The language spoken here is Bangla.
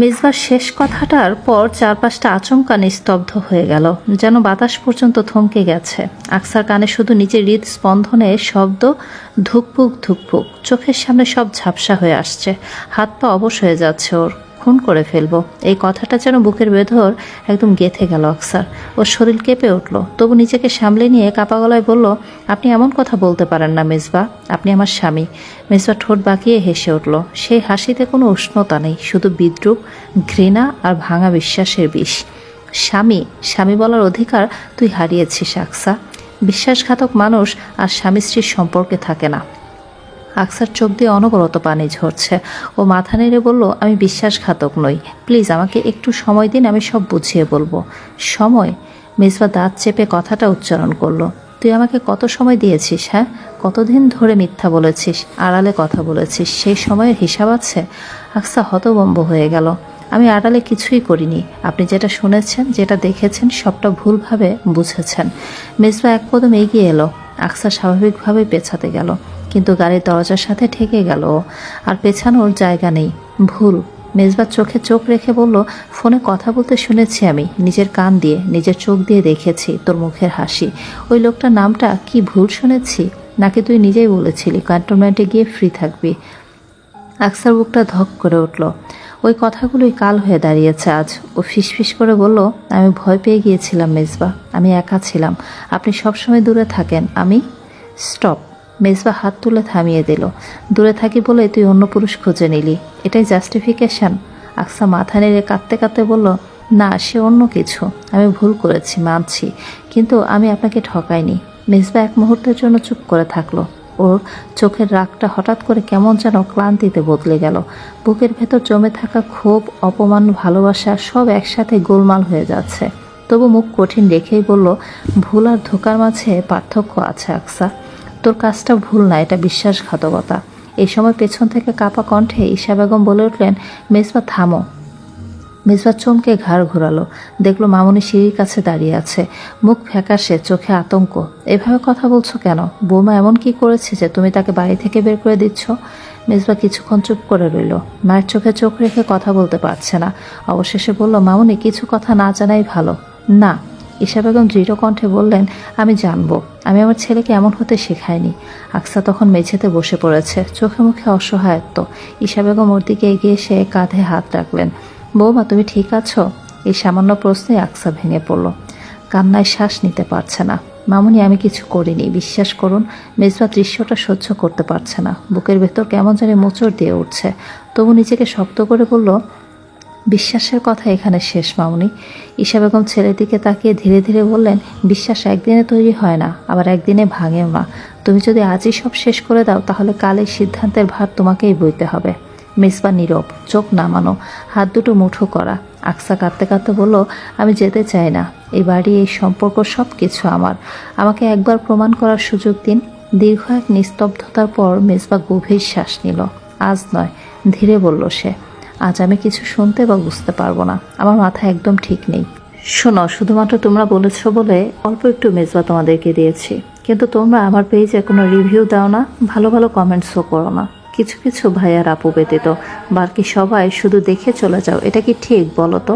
মেজবার শেষ কথাটার পর চারপাশটা আচমকা নিস্তব্ধ হয়ে গেল, যেন বাতাস পর্যন্ত থমকে গেছে। আকসার কানে শুধু নিজের হৃদ স্পন্দনে শব্দ, ধুকপুক ধুকপুক, চোখের সামনে সব ঝাপসা হয়ে আসছে। হাত পা অবশ হয়ে যাচ্ছে ওর। খুন করে ফেলব। এই কথাটা যেন বুকের ভেতর একদম গেথে গেল অক্সার। ওর শরীর কেঁপে উঠল। তবু নিজেকে সামলে নিয়ে কাপা গলায় বলল, আপনি এমন কথা বলতে পারেন না মেজবা। আপনি আমার স্বামী। মেজবা ঠোঁট বাঁকিয়ে হেসে উঠল। সেই হাসিতে কোনো উষ্ণতা নেই, শুধু বিদ্রুপ, ঘৃণা আর ভাঙা বিশ্বাসের বিষ। স্বামী স্বামী বলার অধিকার তুই হারিয়েছিস আকসা বিশ্বাসঘাতক মানুষ আর স্বামী স্ত্রীর সম্পর্কে থাকে না। আকসার চোখ দিয়ে অনবরত পানি ঝরছে। ও মাথা নেড়ে বলল, আমি বিশ্বাসঘাতক নই। প্লিজ, আমাকে একটু সময় দিন, আমি সব বুঝিয়ে বলব। সময়? মেজবা দাঁত চেপে কথাটা উচ্চারণ করল। তুই আমাকে কত সময় দিয়েছিস হ্যাঁ? কতদিন ধরে মিথ্যা বলেছিস, আড়ালে কথা বলেছিস, সেই সময়ের হিসাব আছে? আকসা হতবম্ব হয়ে গেল। আমি আড়ালে কিছুই করিনি। আপনি যেটা শুনেছেন, যেটা দেখেছেন, সবটা ভুলভাবে বুঝেছেন। মেজবা এক কদম এগিয়ে এলো। আকসা স্বাভাবিকভাবে পেছাতে গেল। কিন্তু গাড়ির দরজার সাথে ঠেকে গেল। আর পেছানোর জায়গা নেই। ভুল। মেজবার চোখে চোখ রেখে বলল, ফোনে কথা বলতে শুনেছি আমি। নিজের কান দিয়ে, নিজের চোখ দিয়ে দেখেছি তোর মুখের হাসি। ওই লোকটার নামটা কি ভুল শুনেছি? নাকি তুই নিজেই বলেছিলি ক্যান্টনমেন্টে গিয়ে ফ্রি থাকবি? আকসার বুকটা ধক করে উঠল। ওই কথাগুলোই কাল হয়ে দাঁড়িয়েছে আজ। ও ফিসফিস করে বলল, আমি ভয় পেয়ে গিয়েছিলাম মেজবা আমি একা ছিলাম। আপনি সবসময় দূরে থাকেন। আমি? স্টপ। মেজবা হাত তুলে থামিয়ে দিল। দূরে থাকি বলে তুই অন্য পুরুষ খুঁজে নিলি। এটাই জাস্টিফিকেশন আকসা মাথা নেড়ে কাঁদতে কাঁদতে বলল, না, সে অন্য কিছু। আমি ভুল করেছি, মানছি। কিন্তু আমি আপনাকে ঠকাইনি। মেজবা এক মুহূর্তের জন্য চুপ করে থাকল। ওর চোখের রাগটা হঠাৎ করে কেমন যেন ক্লান্তিতে বদলে গেল। বুকের ভেতর জমে থাকা ক্ষোভ, অপমান, ভালোবাসা সব একসাথে গোলমাল হয়ে যাচ্ছে। তবু মুখ কঠিন রেখেই বলল, ভুল আর ধোকার মাঝে পার্থক্য আছে, আকসা। তোর কাজটা ভুল না, এটা বিশ্বাসঘাতকতা। এই সময় পেছন থেকে কাপা কণ্ঠে ঈশা বেগম বলে উঠলেন, মেজবা, থামো। মেজবা চমকে ঘাড় ঘোরালো। দেখল মামনি সিঁড়ির কাছে দাঁড়িয়ে আছে। মুখ ফ্যাকাশে, চোখে আতঙ্ক। এভাবে কথা বলছো কেন? বৌমা এমন কি করেছে যে তুমি তাকে বাড়ি থেকে বের করে দিচ্ছ? মেজবা কিছুক্ষণ চুপ করে রইল। মায়ের চোখে চোখ রেখে কথা বলতে পারছে না। অবশেষে বলল, মামনি, কিছু কথা না জানাই ভালো। না। ঈশা বেগম দৃঢ় কণ্ঠে বললেন, আমি জানব। আমি আমার ছেলেকে এমন হতে শেখাইনি। আকসা তখন মেঝেতে বসে পড়েছে। চোখে মুখে অসহায়ত্ব। ঈশা বেগম ওর দিকে এগিয়ে এসে কাঁধে হাত রাখলেন। বৌমা, তুমি ঠিক আছো? এই সামান্য প্রশ্নে আকসা ভেঙে পড়ল। কান্নায় শ্বাস নিতে পারছে না। মামুনি, আমি কিছু করিনি। বিশ্বাস করুন মেজবা দৃশ্যটা সহ্য করতে পারছে না। বুকের ভেতর কেমন জানি মোচড় দিয়ে উঠছে। তবু নিজেকে শক্ত করে বলল বিশ্বাসের কথা এখানে শেষ, মামনি। ঈশা বেগম ছেলের দিকে তাকিয়ে ধীরে ধীরে বললেন, বিশ্বাস একদিনে তৈরি হয় না, আবার একদিনে ভাঙেও না। তুমি যদি আজই সব শেষ করে দাও, তাহলে কালের সিদ্ধান্তের ভার তোমাকেই বইতে হবে। মিসবা নীরব, চোখ নামানো, হাত দুটো মুঠো করা। আকসা কাঁদতে কাঁদতে বলল, আমি যেতে চাই না। এই বাড়ি, এই সম্পর্ক সব কিছু আমার। আমাকে একবার প্রমাণ করার সুযোগ দিন। দীর্ঘ এক নিস্তব্ধতার পর মেজবা গভীর শ্বাস নিল। আজ নয়, ধীরে বলল সে। আজ আমি কিছু শুনতে বা বুঝতে পারব না। আমার মাথা একদম ঠিক নেই। শোনো, শুধুমাত্র তোমরা বলেছ বলে অল্প একটু মেজবা তোমাদেরকে দিয়েছি। কিন্তু তোমরা আমার পেজে কোনো রিভিউ দাও না, ভালো ভালো কমেন্টসও করো না। কিছু কিছু ভাইয়ার আপু ব্যতীত, বাকি সবাই শুধু দেখে চলে যাও। এটা কি ঠিক বলো তো?